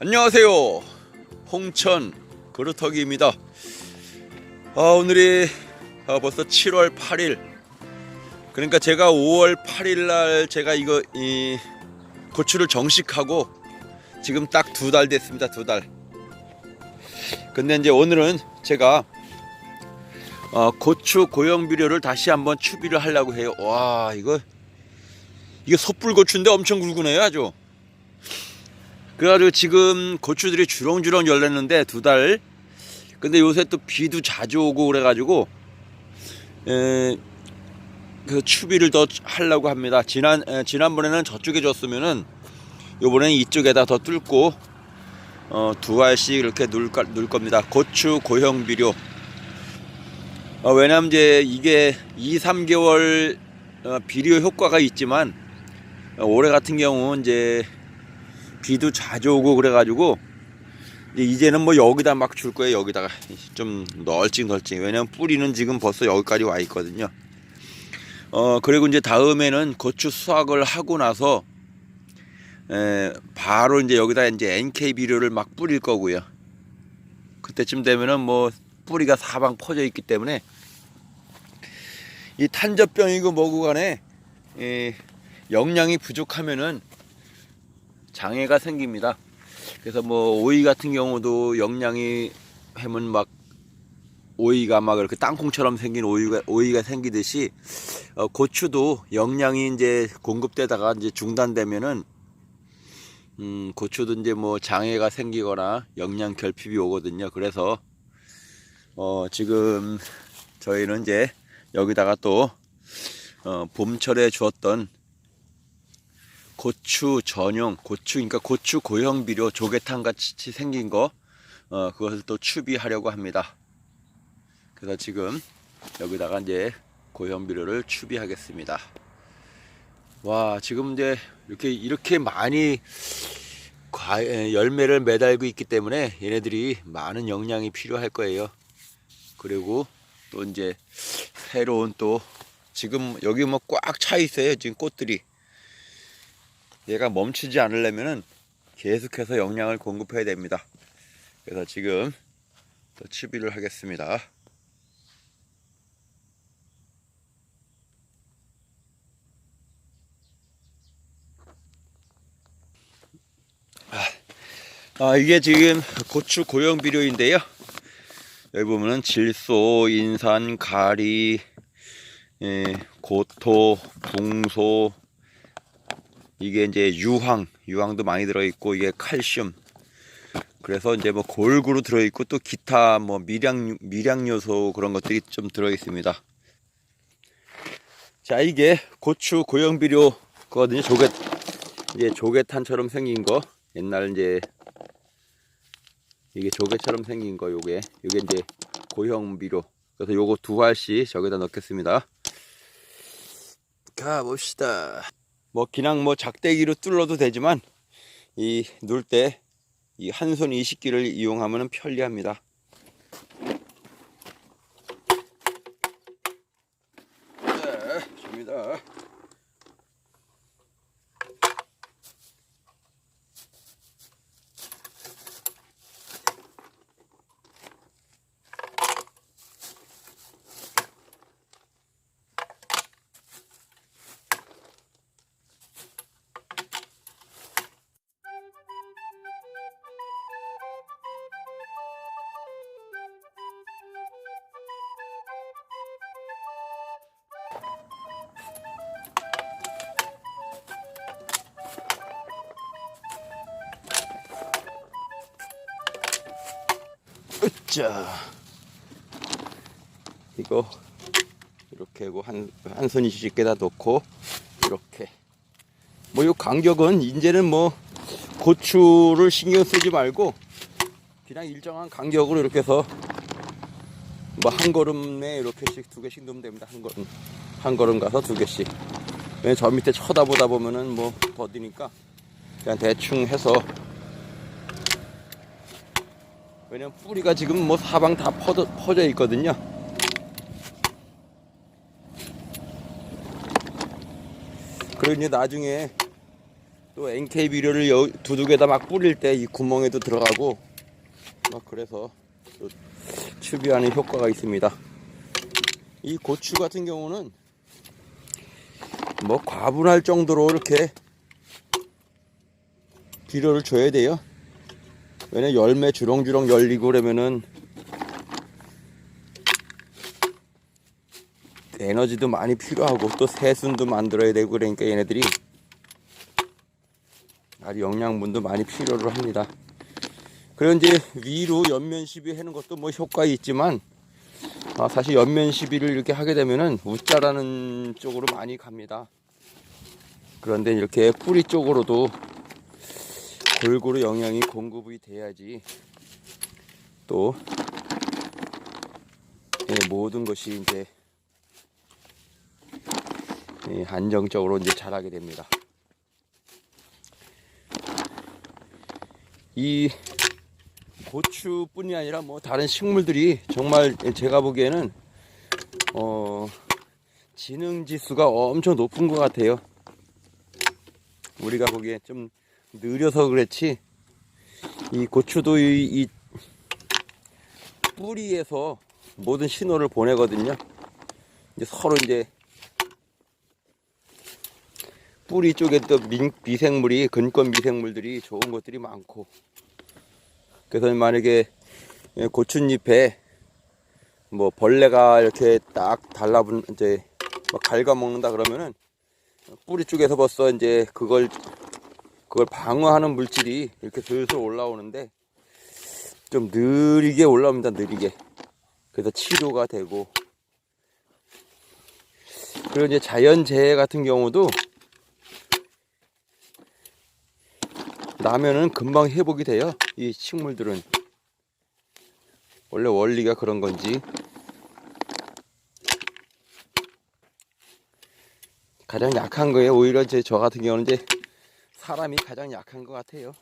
안녕하세요. 홍천 그루터기입니다. 아, 오늘이 아, 벌써 7월 8일. 그러니까 제가 5월 8일 날 제가 이거 이 고추를 정식하고 지금 딱 두 달 됐습니다. 두 달. 근데 이제 오늘은 제가 어, 고추 고형 비료를 다시 한번 추비를 하려고 해요. 와, 이거 이게 섣불 고추인데 엄청 굵으네요, 아주. 그래가지고 지금 고추들이 주렁주렁 열렸는데 두 달. 근데 요새 또 비도 자주 오고 그래가지고 에, 그 추비를 더 하려고 합니다. 지난 에, 지난번에는 저쪽에 줬으면은 요번에는 이쪽에다 더 뚫고 어, 두 알씩 이렇게 눌 겁니다. 고추 고형 비료. 어, 왜냐면 이제 이게 2, 3개월 어, 비료 효과가 있지만 어, 올해 같은 경우 이제 비도 자주 오고 그래가지고 이제 이제는 뭐 여기다 막 줄 거예요. 여기다가 좀 널찍널찍. 왜냐면 뿌리는 지금 벌써 여기까지 와 있거든요. 어 그리고 이제 다음에는 고추 수확을 하고 나서 에, 바로 이제 여기다 이제 NK 비료를 막 뿌릴 거고요. 그때쯤 되면은 뭐 뿌리가 사방 퍼져 있기 때문에 이 탄저병이고 뭐고 간에 이 영양이 부족하면은 장애가 생깁니다. 그래서 뭐 오이 같은 경우도 영양이 하면 막 오이가 막 이렇게 땅콩처럼 생긴 오이가 오이가 생기듯이 어, 고추도 영양이 이제 공급되다가 이제 중단되면은 음, 고추도 이제 뭐 장애가 생기거나 영양 결핍이 오거든요. 그래서 어, 지금 저희는 이제 여기다가 또 어, 봄철에 주었던 고추 전용 고추 그러니까 고추 고형 비료 조개탕 같이 생긴 거 어, 그것을 또 추비하려고 합니다. 그래서 지금 여기다가 이제 고형 비료를 추비하겠습니다. 와 지금 이제 이렇게 이렇게 많이 과, 에, 열매를 매달고 있기 때문에 얘네들이 많은 영양이 필요할 거예요. 그리고 또 이제 새로운 또 지금 여기 뭐 꽉 차 있어요. 지금 꽃들이. 얘가 멈추지 않으려면은 계속해서 영양을 공급해야 됩니다. 그래서 지금 또 추비를 하겠습니다. 아, 이게 지금 고추 고형 비료인데요. 여기 보면은 질소, 인산, 가리, 예, 고토, 붕소, 이게 이제 유황, 유황도 많이 들어있고 이게 칼슘. 그래서 이제 뭐 골고루 들어있고 또 기타 뭐 미량 미량 요소 그런 것들이 좀 들어있습니다. 자 이게 고추 고형 비료거든요. 조개 이제 조개탄처럼 생긴 거 옛날 이제 이게 조개처럼 생긴 거 요게 요게 이제 고형 비료. 그래서 요거 두 알씩 저기다 넣겠습니다. 가 봅시다. 뭐 그냥 뭐 작대기로 뚫어도 되지만 이눌때이 한 손 이식기를 이용하면 편리합니다. 으짜. 이거 이렇게 하고 한, 한 손이 쉽게다 놓고 이렇게. 뭐 이 간격은 이제는 뭐 고추를 신경 쓰지 말고 그냥 일정한 간격으로 이렇게 해서 뭐 한 걸음에 이렇게씩 두 개씩 넣으면 됩니다. 한 걸음 한 걸음 가서 두 개씩. 왜 저 밑에 쳐다보다 보면은 뭐 더디니까 그냥 대충 해서 왜냐면 뿌리가 지금 뭐 사방 다 퍼져, 퍼져 있거든요. 그리고 이제 나중에 또 NK 비료를 여- 두둑에다 막 뿌릴 때 이 구멍에도 들어가고 막 그래서 또 추비하는 효과가 있습니다. 이 고추 같은 경우는 뭐 과분할 정도로 이렇게 비료를 줘야 돼요. 왜냐 열매 주렁주렁 열리고 그러면은 에너지도 많이 필요하고 또 새순도 만들어야 되고 그러니까 얘네들이 아주 영양분도 많이 필요로 합니다. 그리고 이제 위로 연면 시비 하는 것도 뭐 효과 있지만 아, 사실 연면 시비를 이렇게 하게 되면은 웃자라는 쪽으로 많이 갑니다. 그런데 이렇게 뿌리 쪽으로도 골고루 영양이 공급이 돼야지 또 예, 모든 것이 이제 예, 안정적으로 이제 자라게 됩니다. 이 고추뿐이 아니라 뭐 다른 식물들이 정말 제가 보기에는 어 지능 지수가 엄청 높은 것 같아요. 우리가 보기에 좀 느려서 그렇지 이 고추도 이, 이 뿌리에서 모든 신호를 보내거든요. 이제 서로 이제 뿌리 쪽에 또 민- 미생물이 근권 미생물들이 좋은 것들이 많고 그래서 만약에 고추잎에 뭐 벌레가 이렇게 딱 달라붙 이제 막 갉아먹는다 그러면은 뿌리 쪽에서 벌써 이제 그걸 그걸 방어하는 물질이 이렇게 슬슬 올라오는데 좀 느리게 올라옵니다 느리게 그래서 치료가 되고 그리고 이제 자연재해 같은 경우도 나면은 금방 회복이 돼요. 이 식물들은. 원래 원리가 그런 건지. 가장 약한 거예요. 오히려 제 저 같은 경우는 이제 사람이 가장 약한 것 같아요.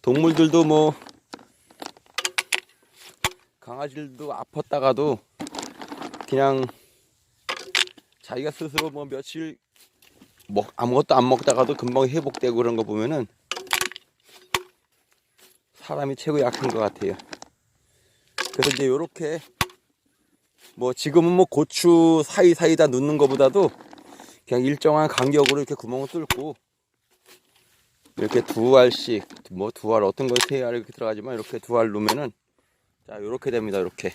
동물들도 뭐 강아지들도 아팠다가도 그냥 자기가 스스로 뭐 며칠 먹 아무것도 안 먹다가도 금방 회복되고 그런 거 보면은 사람이 최고 약한 것 같아요. 그래서 이제 요렇게 뭐 지금은 뭐 고추 사이사이 다 넣는 것보다도 그냥 일정한 간격으로 이렇게 구멍을 뚫고 이렇게 두 알씩 뭐 두 알 어떤 거세알 이렇게 들어가지만 이렇게 두알 넣으면은 자 요렇게 됩니다 요렇게.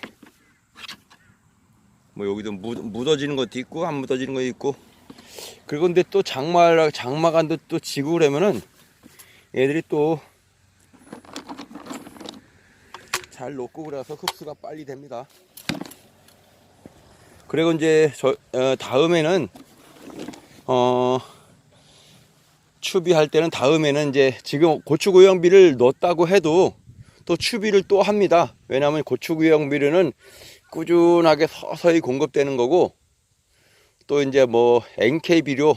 뭐 여기도 묻, 묻어지는 것도 있고 안 묻어지는 것도 있고. 그리고 근데 또 장마 장마간도 또 지고 그러면은 얘들이 또 잘 녹고 그래서 흡수가 빨리 됩니다. 그리고 이제 저 어, 다음에는 어 추비할 때는 다음에는 이제 지금 고추구형비를 넣었다고 해도 또 추비를 또 합니다. 왜냐하면 고추구형비료는 꾸준하게 서서히 공급되는 거고 또 이제 뭐 NK 비료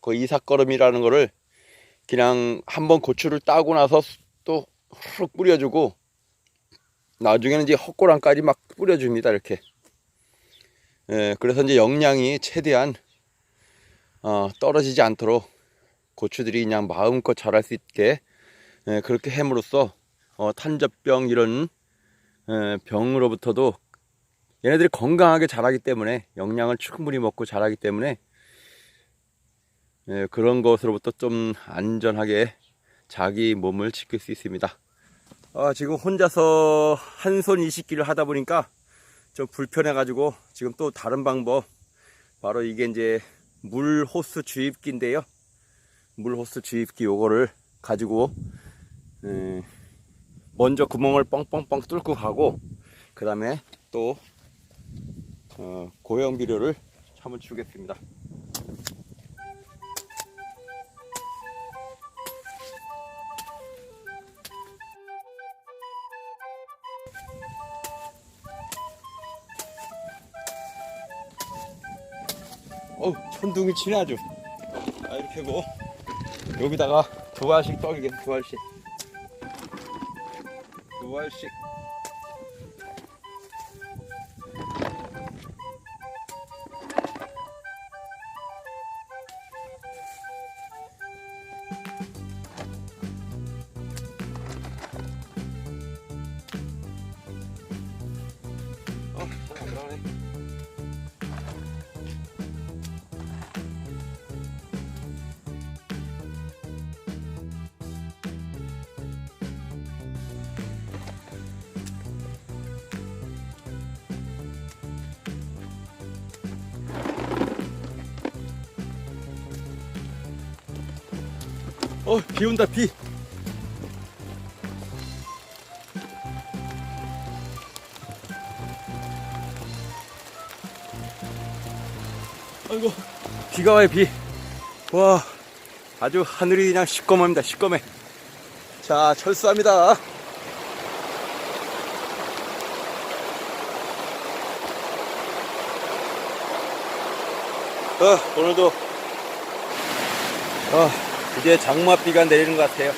그 이삭거름이라는 거를 그냥 한번 고추를 따고 나서 또 훅 뿌려주고 나중에는 이제 헛고랑까지 막 뿌려줍니다 이렇게 예, 그래서 이제 영양이 최대한 어, 떨어지지 않도록 고추들이 그냥 마음껏 자랄 수 있게 예, 그렇게 함으로써 어, 탄저병 이런 예, 병으로부터도 얘네들이 건강하게 자라기 때문에 영양을 충분히 먹고 자라기 때문에 예, 그런 것으로부터 좀 안전하게 자기 몸을 지킬 수 있습니다. 아, 지금 혼자서 한 손 이식기를 하다 보니까 좀 불편해가지고 지금 또 다른 방법 바로 이게 이제 물 호스 주입기인데요. 물 호스 주입기 요거를 가지고 에, 먼저 구멍을 뻥뻥뻥 뚫고 가고 그 다음에 또 어, 고형 비료를 한번 주겠습니다. 어우 천둥이 치네 아주 아 이렇게 하고 여기다가 두 알씩 떠게 두 알씩. 두 알씩 어, 비 온다, 비. 아이고, 비가 와요, 비. 와, 아주 하늘이 그냥 시꺼멉니다, 시꺼매. 자, 철수합니다. 어, 오늘도 어, 이제 장맛비가 내리는 것 같아요.